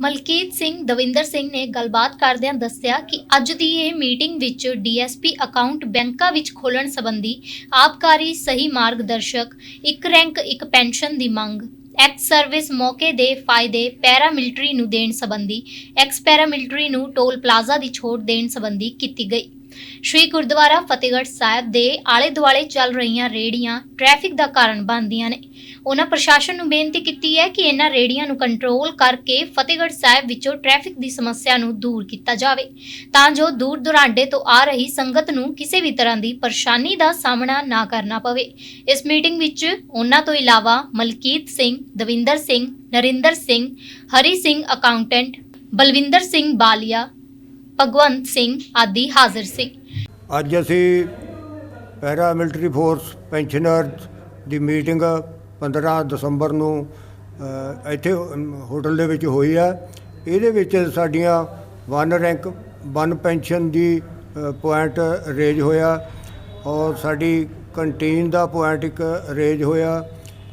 ਮਲਕੀਤ ਸਿੰਘ, ਦਵਿੰਦਰ ਸਿੰਘ ਨੇ ਗੱਲਬਾਤ ਕਰਦਿਆਂ ਦੱਸਿਆ ਕਿ ਅੱਜ ਦੀ ਇਹ ਮੀਟਿੰਗ ਵਿੱਚ ਡੀਐਸਪੀ ਅਕਾਊਂਟ ਬੈਂਕਾਂ ਵਿੱਚ ਖੋਲ੍ਹਣ ਸੰਬੰਧੀ ਆਬਕਾਰੀ ਸਹੀ ਮਾਰਗਦਰਸ਼ਕ, ਇੱਕ ਰੈਂਕ, ਇੱਕ ਪੈਨਸ਼ਨ ਦੀ ਮੰਗ, ਐਕਸ ਸਰਵਿਸ ਮੌਕੇ ਦੇ ਫਾਇਦੇ ਪੈਰਾਮਿਲਟਰੀ ਨੂੰ ਦੇਣ ਸੰਬੰਧੀ, ਐਕਸ ਪੈਰਾਮਿਲਟਰੀ ਨੂੰ ਟੋਲ ਪਲਾਜ਼ਾ ਦੀ ਛੋਟ ਦੇਣ ਸੰਬੰਧੀ ਕੀਤੀ ਗਈ। ਸ਼੍ਰੀ ਗੁਰਦੁਆਰਾ ਫਤਿਹਗੜ੍ਹ ਸਾਹਿਬ ਦੇ ਆਲੇ ਦੁਆਲੇ ਚੱਲ ਰਹੀਆਂ ਰੇੜੀਆਂ ਟ੍ਰੈਫਿਕ ਦਾ ਕਾਰਨ ਬਣਦੀਆਂ ਨੇ। ਉਹਨਾਂ ਪ੍ਰਸ਼ਾਸਨ ਨੂੰ ਬੇਨਤੀ ਕੀਤੀ ਹੈ ਕਿ ਇਹਨਾਂ ਰੇੜੀਆਂ ਨੂੰ ਕੰਟਰੋਲ ਕਰਕੇ ਫਤਿਹਗੜ੍ਹ ਸਾਹਿਬ ਵਿੱਚੋਂ ਟ੍ਰੈਫਿਕ ਦੀ ਸਮੱਸਿਆ ਨੂੰ ਦੂਰ ਕੀਤਾ ਜਾਵੇ, ਤਾਂ ਜੋ ਦੂਰ ਦੁਰਾਡੇ ਤੋਂ ਆ ਰਹੀ ਸੰਗਤ ਨੂੰ ਕਿਸੇ ਵੀ ਤਰ੍ਹਾਂ ਦੀ ਪਰੇਸ਼ਾਨੀ ਦਾ ਸਾਹਮਣਾ ਨਾ ਕਰਨਾ ਪਵੇ। ਇਸ ਮੀਟਿੰਗ ਵਿੱਚ ਉਹਨਾਂ ਤੋਂ ਇਲਾਵਾ ਮਲਕੀਤ ਸਿੰਘ, ਦਵਿੰਦਰ ਸਿੰਘ, ਨਰਿੰਦਰ ਸਿੰਘ, ਹਰੀ ਸਿੰਘ, ਅਕਾਊਂਟੈਂਟ, ਬਲਵਿੰਦਰ ਸਿੰਘ ਬਾਲੀਆ ਭਗਵੰਤ ਸਿੰਘ ਆਦਿ ਹਾਜ਼ਰ ਸੀ। ਅੱਜ ਅਸੀਂ ਪੈਰਾ ਮਿਲਟਰੀ ਫੋਰਸ ਪੈਨਸ਼ਨਰਜ਼ ਦੀ ਮੀਟਿੰਗ 15 ਦਸੰਬਰ ਨੂੰ ਇੱਥੇ ਹੋਟਲ ਦੇ ਵਿੱਚ ਹੋਈ ਆ। ਇਹਦੇ ਵਿੱਚ ਸਾਡੀਆਂ ਵਨ ਰੈਂਕ, ਵਨ ਪੈਨਸ਼ਨ ਦੀ ਪੁਆਇੰਟ ਰੇਜ ਹੋਇਆ ਔਰ ਸਾਡੀ ਕੰਟੀਨ ਦਾ ਪੁਆਇੰਟ ਇੱਕ ਰੇਜ ਹੋਇਆ।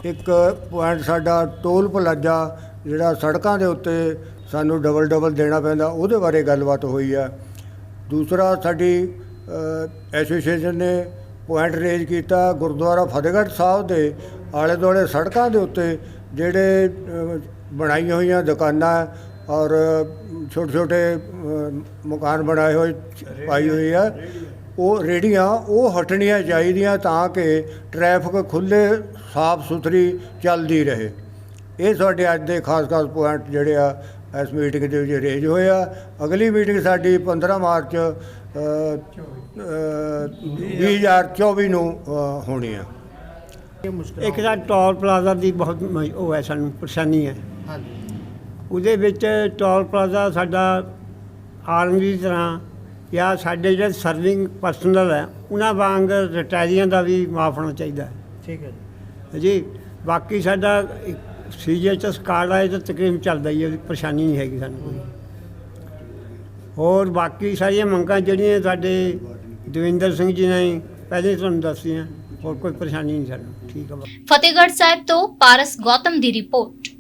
ਇੱਕ ਪੁਆਇੰਟ ਸਾਡਾ ਟੋਲ ਪਲਾਜ਼ਾ ਜਿਹੜਾ ਸੜਕਾਂ ਦੇ ਉੱਤੇ ਸਾਨੂੰ ਡਬਲ ਡਬਲ ਦੇਣਾ ਪੈਂਦਾ, ਉਹਦੇ ਬਾਰੇ ਗੱਲਬਾਤ ਹੋਈ ਆ। ਦੂਸਰਾ, ਸਾਡੀ ਐਸੋਸੀਏਸ਼ਨ ਨੇ ਪੁਆਇੰਟ ਰੇਜ ਕੀਤਾ ਗੁਰਦੁਆਰਾ ਫਤਿਹਗੜ੍ਹ ਸਾਹਿਬ ਦੇ ਆਲੇ ਦੁਆਲੇ ਸੜਕਾਂ ਦੇ ਉੱਤੇ, ਜਿਹੜੇ ਬਣਾਈਆਂ ਹੋਈਆਂ ਦੁਕਾਨਾਂ ਔਰ ਛੋਟੇ ਛੋਟੇ ਮਕਾਨ ਬਣਾਏ ਹੋਏ ਪਾਈ ਹੋਈ ਆ। ਉਹ ਰੇੜੀਆਂ ਉਹ ਹਟਣੀਆਂ ਚਾਹੀਦੀਆਂ ਤਾਂ ਕਿ ਟ੍ਰੈਫਿਕ ਖੁੱਲੇ ਸਾਫ਼ ਸੁਥਰੀ ਚੱਲਦੀ ਰਹੇ। ਇਹ ਸਾਡੇ ਅੱਜ ਦੇ ਖਾਸ ਖਾਸ ਪੁਆਇੰਟ ਜਿਹੜੇ ਆ ਇਸ ਮੀਟਿੰਗ ਦੇ ਵਿੱਚ ਰੇਜ ਹੋਏ ਆ। ਅਗਲੀ ਮੀਟਿੰਗ ਸਾਡੀ 15 ਮਾਰਚ ਅ, ਅ, 2024 ਨੂੰ ਹੋਣੀ ਆ। ਇੱਕ ਤਾਂ ਟੋਲ ਪਲਾਜ਼ਾ ਦੀ ਬਹੁਤ ਉਹ ਹੈ ਸਾਨੂੰ ਪਰੇਸ਼ਾਨੀ ਹੈ। ਉਹਦੇ ਵਿੱਚ ਟੋਲ ਪਲਾਜ਼ਾ ਸਾਡਾ ਆਰਮੀ ਦੀ ਤਰ੍ਹਾਂ ਜਾਂ ਸਾਡੇ ਜਿਹੜੇ ਸਰਵਿੰਗ ਪਰਸਨਲ ਹੈ ਉਹਨਾਂ ਵਾਂਗ ਰਿਟਾਇਰੀਆਂ ਦਾ ਵੀ ਮਾਫ ਹੋਣਾ ਚਾਹੀਦਾ ਠੀਕ ਹੈ ਜੀ। ਜੀ ਬਾਕੀ ਸਾਡਾ ਸੀਜੀਐਚਐਸ ਕਾਰਡ ਹੈ ਤਾਂ ਤਕਰੀਬਨ ਚੱਲਦਾ ਹੀ ਹੈ ਉਹਦੀ ਪਰੇਸ਼ਾਨੀ ਨਹੀਂ ਹੈਗੀ ਸਾਨੂੰ ਕੋਈ। ਹੋਰ ਬਾਕੀ ਸਾਰੀਆਂ ਮੰਗਾਂ ਜਿਹੜੀਆਂ ਸਾਡੇ ਦਵਿੰਦਰ ਸਿੰਘ ਜੀ ਨੇ ਪਹਿਲੇ ਹੀ ਤੁਹਾਨੂੰ ਦੱਸੀਆਂ, ਹੋਰ ਕੋਈ ਪਰੇਸ਼ਾਨੀ ਨਹੀਂ ਸਾਨੂੰ, ਠੀਕ ਹੈ ਫਤਿਹਗੜ੍ਹ ਸਾਹਿਬ ਤੋਂ ਪਾਰਸ ਗੌਤਮ ਦੀ ਰਿਪੋਰਟ।